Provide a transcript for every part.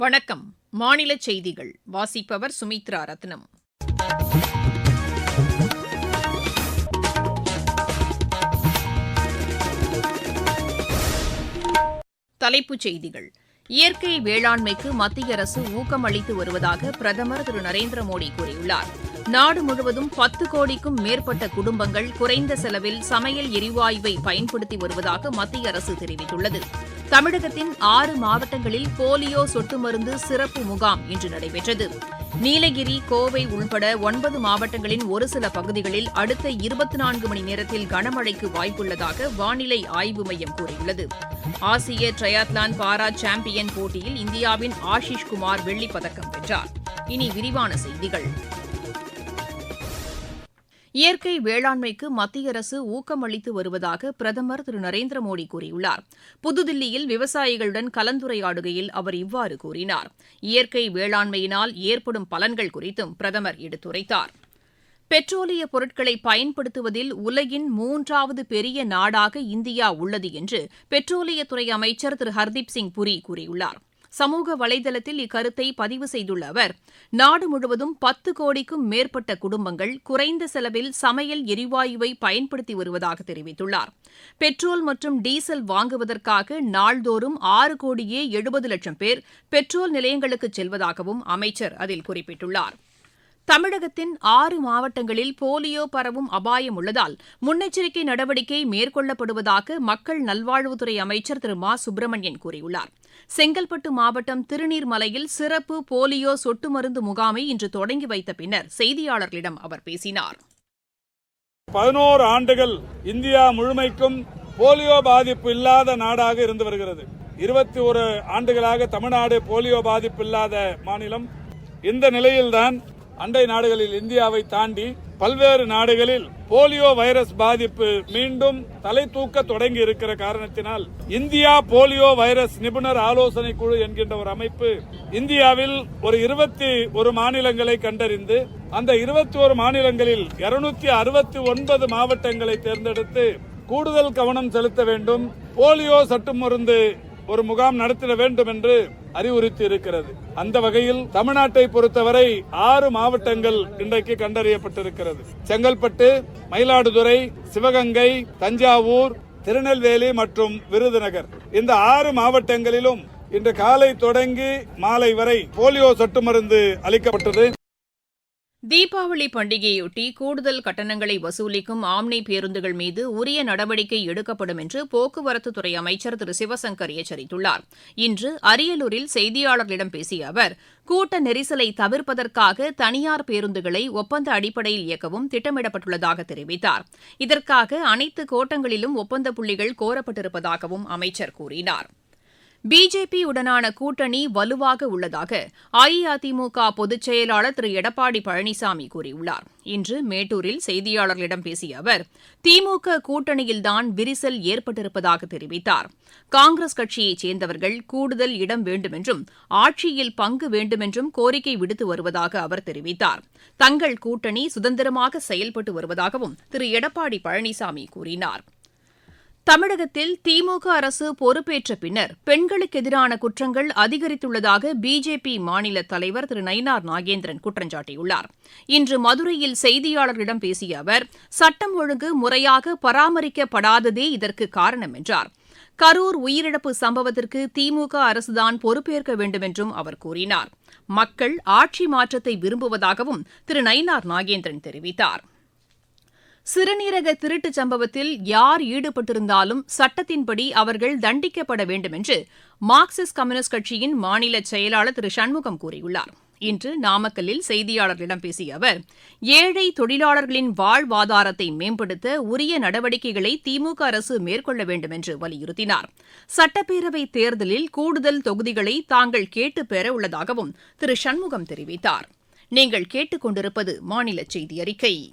வணக்கம். மாநில செய்திகள். வாசிப்பவர் சுமித்ரா ரத்னம். தலைப்புச் செய்திகள். இயற்கை வேளாண்மைக்கு மத்திய அரசு ஊக்கம் அளித்து வருவதாக பிரதமர் திரு நரேந்திர மோடி கூறியுள்ளார். நாடு முழுவதும் பத்து கோடிக்கும் மேற்பட்ட குடும்பங்கள் குறைந்த செலவில் சமையல் எரிவாயுவை பயன்படுத்தி வருவதாக மத்திய அரசு தெரிவித்துள்ளது. தமிழகத்தின் ஆறு மாவட்டங்களில் போலியோ சொட்டு மருந்து சிறப்பு முகாம் இன்று நடைபெற்றது. நீலகிரி கோவை உள்பட ஒன்பது மாவட்டங்களின் ஒரு சில பகுதிகளில் அடுத்த இருபத்தி நான்கு மணி நேரத்தில் கனமழைக்கு வாய்ப்புள்ளதாக வானிலை ஆய்வு மையம் கூறியுள்ளது. ஆசிய ட்ரையாத்லான் பாரா சாம்பியன் போட்டியில் இந்தியாவின் ஆஷிஷ் குமார் வெள்ளிப் பதக்கம் வென்றார். இனி விரிவான செய்திகள். இயற்கை வேளாண்மைக்கு மத்திய அரசு ஊக்கம் அளித்து வருவதாக பிரதமர் திரு நரேந்திர மோடி கூறியுள்ளார். புதுதில்லியில் விவசாயிகளுடன் கலந்துரையாடுகையில் அவர் இவ்வாறு கூறினார். இயற்கை வேளாண்மையினால் ஏற்படும் பலன்கள் குறித்தும் பிரதமர் எடுத்துரைத்தார். பெட்ரோலிய பொருட்களை பயன்படுத்துவதில் உலகின் மூன்றாவது பெரிய நாடாக இந்தியா உள்ளது என்று பெட்ரோலியத்துறை அமைச்சர் திரு ஹர்தீப் சிங் புரி கூறியுள்ளார். சமூக வலைதளத்தில் இக்கருத்தை பதிவு செய்துள்ள அவர் நாடு முழுவதும் பத்து கோடிக்கும் மேற்பட்ட குடும்பங்கள் குறைந்த செலவில் சமையல் எரிவாயுவை பயன்படுத்தி வருவதாக தெரிவித்துள்ளார். பெட்ரோல் மற்றும் டீசல் வாங்குவதற்காக நாள்தோறும் ஆறு கோடியே எழுபது லட்சம் பேர் பெட்ரோல் நிலையங்களுக்கு செல்வதாகவும் அமைச்சர் அதில் குறிப்பிட்டுள்ளார். தமிழகத்தின் ஆறு மாவட்டங்களில் போலியோ பரவும் அபாயம் உள்ளதால் முன்னெச்சரிக்கை நடவடிக்கை மேற்கொள்ளப்படுவதாக மக்கள் நல்வாழ்வுத்துறை அமைச்சர் திரு மா சுப்பிரமணியன் கூறியுள்ளார். செங்கல்பட்டு மாவட்டம் திருநீர்மலையில் சிறப்பு போலியோ சொட்டு மருந்து முகாமை இன்று தொடங்கி வைத்த பின்னர் செய்தியாளர்களிடம் அவர் பேசினார். பதினோரு ஆண்டுகள் இந்தியா முழுமைக்கும் போலியோ பாதிப்பு இல்லாத நாடாக இருந்து வருகிறது. இருபத்தி ஒரு ஆண்டுகளாக தமிழ்நாடு போலியோ பாதிப்பு இல்லாத மாநிலம். இந்த நிலையில்தான் அண்டை நாடுகளில் இந்தியாவை தாண்டி பல்வேறு நாடுகளில் போலியோ வைரஸ் பாதிப்பு மீண்டும் தலை தூக்க தொடங்கி இருக்கிற காரணத்தினால் இந்தியா போலியோ வைரஸ் நிபுணர் ஆலோசனை குழு என்கின்ற ஒரு அமைப்பு இந்தியாவில் ஒரு இருபத்தி ஒரு மாநிலங்களை கண்டறிந்து அந்த இருபத்தி ஒரு மாநிலங்களில் இருநூத்தி அறுபத்தி ஒன்பது மாவட்டங்களை தேர்ந்தெடுத்து கூடுதல் கவனம் செலுத்த வேண்டும். போலியோ சட்டு மருந்து ஒரு முகாம் நடத்திட வேண்டும் என்று அறிவுறுத்தி இருக்கிறது. அந்த வகையில் தமிழ்நாட்டை பொறுத்தவரை ஆறு மாவட்டங்கள் இன்றைக்கு கண்டறியப்பட்டிருக்கிறது. செங்கல்பட்டு மயிலாடுதுறை சிவகங்கை தஞ்சாவூர் திருநெல்வேலி மற்றும் விருதுநகர். இந்த ஆறு மாவட்டங்களிலும் இன்று காலை தொடங்கி மாலை வரை போலியோ சொட்டு மருந்து அளிக்கப்பட்டது. தீபாவளி பண்டிகையொட்டி கூடுதல் கட்டணங்களை வசூலிக்கும் ஆம்னி பேருந்துகள் மீது உரிய நடவடிக்கை எடுக்கப்படும் என்று போக்குவரத்துத்துறை அமைச்சர் திரு. சிவசங்கர் எச்சரித்துள்ளார். இன்று அரியலூரில் செய்தியாளர்களிடம் பேசிய அவர் கூட்ட நெரிசலை தவிர்ப்பதற்காக தனியார் பேருந்துகளை ஒப்பந்த அடிப்படையில் இயக்கவும் திட்டமிடப்பட்டுள்ளதாக தெரிவித்தார். இதற்காக அனைத்து கோட்டங்களிலும் ஒப்பந்த புள்ளிகள் கோரப்பட்டிருப்பதாகவும் அமைச்சர் கூறினார். பிஜேபி உடனான கூட்டணி வலுவாக உள்ளதாக அஇஅதிமுக பொதுச் செயலாளர் திரு. எடப்பாடி பழனிசாமி கூறியுள்ளார். இன்று மேட்டூரில் செய்தியாளர்களிடம் பேசிய அவர் திமுக கூட்டணியில்தான் விரிசல் ஏற்பட்டிருப்பதாக தெரிவித்தார். காங்கிரஸ் கட்சியைச் சேர்ந்தவர்கள் கூடுதல் இடம் வேண்டுமென்றும் ஆட்சியில் பங்கு வேண்டுமென்றும் கோரிக்கை விடுத்து வருவதாக அவர் தெரிவித்தார். தங்கள் கூட்டணி சுதந்திரமாக செயல்பட்டு வருவதாகவும் திரு. எடப்பாடி பழனிசாமி கூறினார். தமிழகத்தில் திமுக அரசு பொறுப்பேற்ற பின்னர் பெண்களுக்கு எதிரான குற்றங்கள் அதிகரித்துள்ளதாக பிஜேபி மாநில தலைவர் திரு நயினார் நாகேந்திரன் குற்றம் சாட்டியுள்ளார். இன்று மதுரையில் செய்தியாளர்களிடம் பேசிய அவர் சட்டம் ஒழுங்கு முறையாக பராமரிக்கப்படாததே இதற்கு காரணம் என்றார். கரூர் உயிரிழப்பு சம்பவத்திற்கு திமுக அரசுதான் பொறுப்பேற்க வேண்டும் என்றும் அவர் கூறினார். மக்கள் ஆட்சி மாற்றத்தை விரும்புவதாகவும் திரு நயினார் நாகேந்திரன் தெரிவித்தார். சிறுநீரக திருட்டுச் சம்பவத்தில் யார் ஈடுபட்டிருந்தாலும் சட்டத்தின்படி அவர்கள் தண்டிக்கப்பட வேண்டும் என்று மார்க்சிஸ்ட் கம்யூனிஸ்ட் கட்சியின் மாநில செயலாளர் திரு சண்முகம் கூறியுள்ளார். இன்று நாமக்கல்லில் செய்தியாளர்களிடம் பேசிய அவர் ஏழை தொழிலாளர்களின் வாழ்வாதாரத்தை மேம்படுத்த உரிய நடவடிக்கைகளை திமுக அரசு மேற்கொள்ள வேண்டும் என்று வலியுறுத்தினார். சட்டப்பேரவை தேர்தலில் கூடுதல் தொகுதிகளை தாங்கள் கேட்டு பெற உள்ளதாகவும் திரு சண்முகம் தெரிவித்தார். நீங்கள் கேட்டுக் கொண்டிருப்பது மாநில செய்தி அறிக்கை.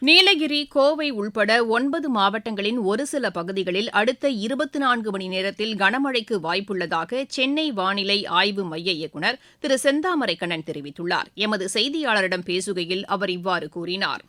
நீலகிரி கோவை உள்பட ஒன்பது மாவட்டங்களின் ஒரு சில பகுதிகளில் அடுத்த இருபத்தி நான்கு மணி நேரத்தில் கனமழைக்கு வாய்ப்புள்ளதாக சென்னை வானிலை ஆய்வு மைய இயக்குநர் திரு செந்தாமரைக்கண்ணன் தெரிவித்துள்ளார். எமது செய்தியாளரிடம் பேசுகையில் அவர் இவ்வாறு கூறினார்.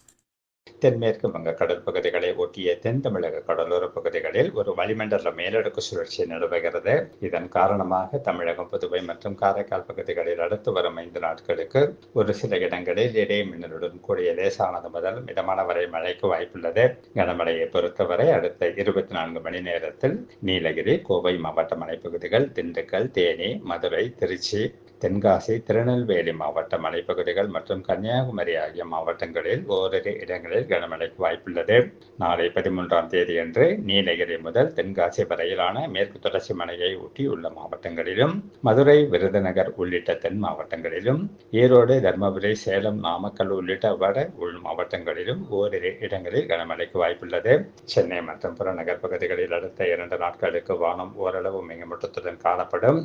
தென்மேற்கு வங்க கடல் பகுதிகளை ஒட்டிய தென் தமிழக கடலோர பகுதிகளில் ஒரு வளிமண்டல மேலடுக்கு சுழற்சி நிலவுகிறது இதன் காரணமாக தமிழகம் புதுவை மற்றும் காரைக்கால் பகுதிகளில் அடுத்து வரும் ஐந்து நாட்களுக்கு ஒரு சில இடங்களில் இடை மின்னலுடன் கூடிய லேசானது முதல் மிதமான வரை மழைக்கு வாய்ப்புள்ளது. கனமழையை பொறுத்தவரை அடுத்த இருபத்தி நான்கு மணி நேரத்தில் நீலகிரி கோவை மாவட்ட மலைப்பகுதிகள் திண்டுக்கல் தேனி மதுரை திருச்சி தென்காசி திருநெல்வேலி மாவட்ட மலைப்பகுதிகள் மற்றும் கன்னியாகுமரி ஆகிய மாவட்டங்களில் ஓரிரு இடங்களில் கனமழைக்கு வாய்ப்புள்ளது. நாளை பதிமூன்றாம் தேதியன்று நீலகிரி முதல் தென்காசி வரையிலான மேற்கு தொடர்ச்சி மலையை ஒட்டியுள்ள மாவட்டங்களிலும் மதுரை விருதுநகர் உள்ளிட்ட தென் மாவட்டங்களிலும் ஈரோடு தருமபுரி சேலம் நாமக்கல் உள்ளிட்ட வட உள் மாவட்டங்களிலும் ஓரிரு இடங்களில் கனமழைக்கு வாய்ப்புள்ளது. சென்னை மற்றும் புறநகர் பகுதிகளில் அடுத்த இரண்டு நாட்களுக்கு வானம் ஓரளவு மிகமூட்டத்துடன் காணப்படும்.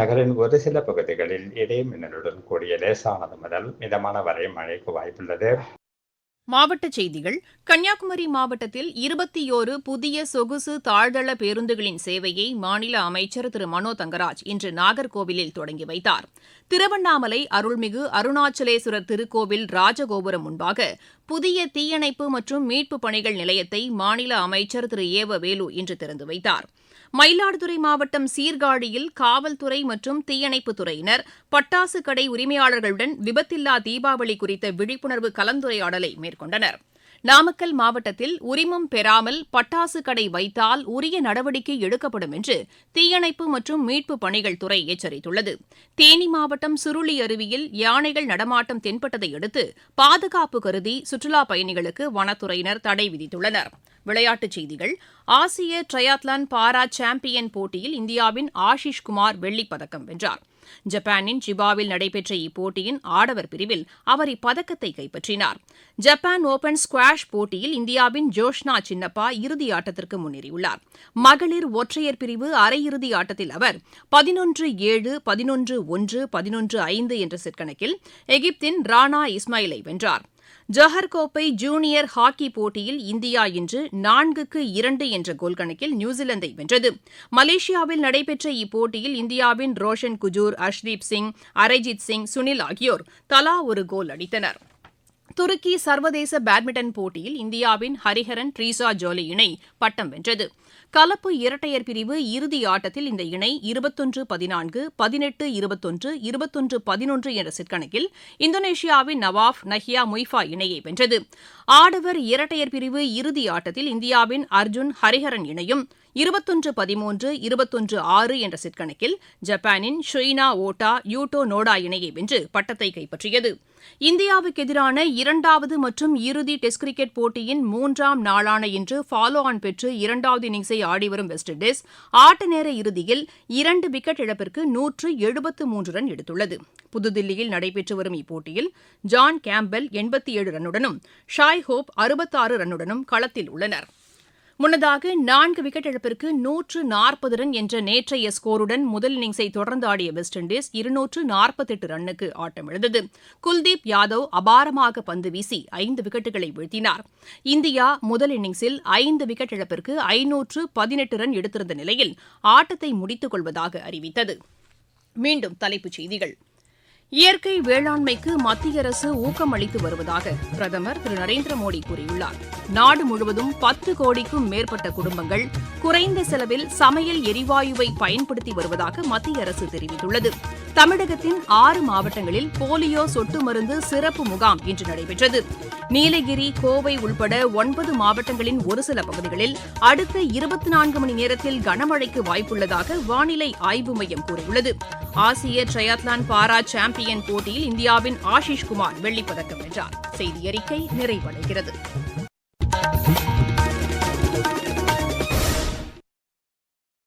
நகரின் ஒரு சில பகுதிகளில் இடையே மின்னலுடன் கூடிய லேசானது முதல் மிதமான வரை மழைக்கு வாய்ப்புள்ளது. மாவட்டச் செய்திகள். கன்னியாகுமரி மாவட்டத்தில் இருபத்தியோரு புதிய சொகுசு தாழ்தள பேருந்துகளின் சேவையை மாநில அமைச்சர் திரு. மனோ தங்கராஜ் இன்று நாகர்கோவிலில் தொடங்கி வைத்தார். திருவண்ணாமலை அருள்மிகு அருணாச்சலேஸ்வரர் திருக்கோவில் ராஜகோபுரம் முன்பாக புதிய தீயணைப்பு மற்றும் மீட்புப் பணிகள் நிலையத்தை மாநில அமைச்சர் திரு. ஏவ வேலு இன்று திறந்து வைத்தார். மயிலாடுதுறை மாவட்டம் சீர்காழியில் காவல்துறை மற்றும் தீயணைப்புத்துறையினர் பட்டாசு கடை உரிமையாளர்களுடன் விபத்தில்லா தீபாவளி குறித்த விழிப்புணர்வு கலந்துரையாடலை மேற்கொண்டனர். நாமக்கல் மாவட்டத்தில் உரிமம் பெறாமல் பட்டாசு கடை வைத்தால் உரிய நடவடிக்கை எடுக்கப்படும் என்று தீயணைப்பு மற்றும் மீட்புப் பணிகள் துறை எச்சரித்துள்ளது. தேனி மாவட்டம் சுருளி அருவியில் யானைகள் நடமாட்டம் தென்பட்டதை அடுத்து பாதுகாப்பு கருதி சுற்றுலாப் பயணிகளுக்கு வனத்துறையினர் தடை விதித்துள்ளனர். விளையாட்டுச் செய்திகள். ஆசிய ட்ரையாத்லான் பாரா சாம்பியன் போட்டியில் இந்தியாவின் ஆஷிஷ் குமார் வெள்ளிப் பதக்கம் வென்றார். ஜப்பானின் ஜிபாவில் நடைபெற்ற இப்போட்டியின் ஆடவர் பிரிவில் அவர் இப்பதக்கத்தை கைப்பற்றினார். ஜப்பான் ஓபன் ஸ்குவாஷ் போட்டியில் இந்தியாவின் ஜோஷ்னா சின்னப்பா இறுதி ஆட்டத்திற்கு முன்னேறியுள்ளார். மகளிர் ஒற்றையர் பிரிவு அரையிறுதி ஆட்டத்தில் அவர் பதினொன்று ஏழு பதினொன்று ஒன்று பதினொன்று ஐந்து என்ற செட் கணக்கில் எகிப்தின் ரானா இஸ்மாயிலை வென்றார். ஜோஹர் கோப்பை ஜூனியர் ஹாக்கி போட்டியில் இந்தியா இன்று நான்குக்கு இரண்டு என்ற கோல் கணக்கில் நியூசிலாந்தை வென்றது. மலேசியாவில் நடைபெற்ற இப்போட்டியில் இந்தியாவின் ரோஷன் குஜூர் அஷ்தீப் சிங் அரய்ஜித் சிங் சுனில் ஆகியோர் தலா ஒரு கோல் அடித்தனர். துருக்கி சர்வதேச பேட்மிண்டன் போட்டியில் இந்தியாவின் ஹரிஹரன் ட்ரீசா ஜோலி இணை பட்டம் வென்றது. கலப்பு இரட்டையர் பிரிவு இறுதி ஆட்டத்தில் இந்த இணை இருபத்தொன்று பதினான்கு பதினெட்டு இருபத்தொன்று இருபத்தொன்று பதினொன்று என்ற சிற்கணக்கில் இந்தோனேஷியாவின் நவாஃப் நஹியா முய்ஃபா இணையை வென்றது. ஆடவர் இரட்டையர் பிரிவு இறுதி ஆட்டத்தில் இந்தியாவின் அர்ஜுன் ஹரிஹரன் இணையும் இருபத்தொன்று பதிமூன்று இருபத்தொன்று ஆறு என்ற செட் கணக்கில் ஜப்பானின் ஷொய்னா ஓட்டா யூட்டோ நோடா இணையை வென்று பட்டத்தை கைப்பற்றியது. இந்தியாவுக்கு எதிரான இரண்டாவது மற்றும் இறுதி டெஸ்ட் கிரிக்கெட் போட்டியின் மூன்றாம் நாளான இன்று ஃபாலோ ஆன் பெற்று இரண்டாவது இன்னிங்ஸை ஆடிவரும் வெஸ்ட் இண்டீஸ் ஆட்ட நேர இறுதியில் இரண்டு விக்கெட் இழப்பிற்கு நூற்று எழுபத்து மூன்று ரன் எடுத்துள்ளது. புதுதில்லியில் நடைபெற்று வரும் இப்போட்டியில் ஜான் கேம்பெல் எண்பத்தி ஏழு ரன்னுடனும் ஷாய் ஹோப் அறுபத்தாறு ரன்னுடனும் களத்தில் உள்ளனர். முன்னதாக நான்கு விக்கெட் இழப்பிற்கு நூற்று நாற்பது ரன் என்ற நேற்றைய ஸ்கோருடன் முதல் இன்னிங்ஸை தொடர்ந்து ஆடிய வெஸ்ட் இண்டீஸ் இருநூற்று நாற்பத்தெட்டு ரன்னுக்கு ஆட்டமிழந்தது குல்தீப் யாதவ் அபாரமாக பந்து வீசி ஐந்து விக்கெட்டுகளை வீழ்த்தினார். இந்தியா முதல் இன்னிங்ஸில் ஐந்து விக்கெட் இழப்பிற்கு ஐநூற்று பதினெட்டு ரன் எடுத்திருந்த நிலையில் ஆட்டத்தை முடித்துக் கொள்வதாக அறிவித்தது. மீண்டும் தலைப்புச் செய்திகள். இயற்கை வேளாண்மைக்கு மத்திய அரசு ஊக்கம் அளித்து வருவதாக பிரதமர் திரு. நரேந்திர மோடி கூறியுள்ளார். நாடு முழுவதும் பத்து கோடிக்கும் மேற்பட்ட குடும்பங்கள் குறைந்த செலவில் சமையல் எரிவாயுவை பயன்படுத்தி வருவதாக மத்திய அரசு தெரிவித்துள்ளது. தமிழகத்தின் ஆறு மாவட்டங்களில் போலியோ சொட்டு மருந்து சிறப்பு முகாம் இன்று நடைபெற்றது. நீலகிரி கோவை உள்பட ஒன்பது மாவட்டங்களின் ஒரு சில பகுதிகளில் அடுத்த இருபத்தி நான்கு மணி நேரத்தில் கனமழைக்கு வாய்ப்புள்ளதாக வானிலை ஆய்வு மையம் கூறியுள்ளது. ஆசிய ட்ரையாத்லான் பாரா சாம்பியன் போட்டியில் இந்தியாவின் ஆஷிஷ் குமார் வெள்ளிப்பதக்கம் வென்றார். செய்தி அறிக்கை நிறைவடைகிறது.